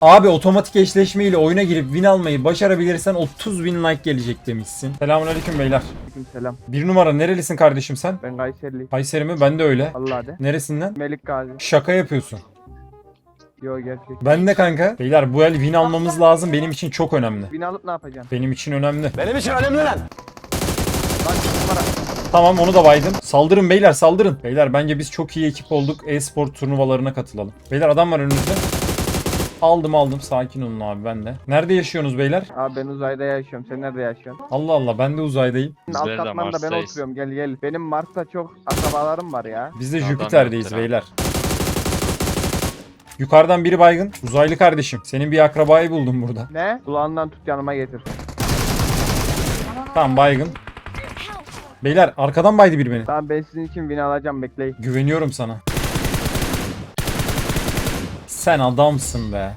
Abi otomatik eşleşme ile oyuna girip win almayı başarabilirsen 30 bin like gelecek demişsin. Selamünaleyküm beyler. Selam. Bir numara nerelisin kardeşim sen? Ben Kayserili. Kayseri mi? Ben de öyle. Allah de. Neresinden? Melik Gazi. Şaka yapıyorsun. Yo gerçek. Ben de kanka. Beyler bu el win almamız lazım. Benim için çok önemli. Bin alıp ne yapacaksın? Benim için önemli. Benim için önemli lan. Lan numara. Tamam onu da baydım. Saldırın beyler saldırın. Beyler bence biz çok iyi ekip olduk. E-spor turnuvalarına katılalım. Beyler adam var önünüzde. Aldım aldım. Sakin olun abi ben de. Nerede yaşıyorsunuz beyler? Abi ben uzayda yaşıyorum. Sen nerede yaşıyorsun? Allah Allah ben de uzaydayım. Alt de katmanda ben Mars'tayız. oturuyorum. Gel gel. Benim Mars'ta çok akrabalarım var ya. Biz de Adam Jüpiter'deyiz ha. beyler. Yukarıdan biri baygın. Uzaylı kardeşim. Senin bir akrabayı buldum burada. Ne? Kulağından tut yanıma getir. Tamam baygın. Beyler arkadan baydı biri beni. Tamam ben sizin için bin alacağım bekleyin. Güveniyorum sana. Sen adamsın be.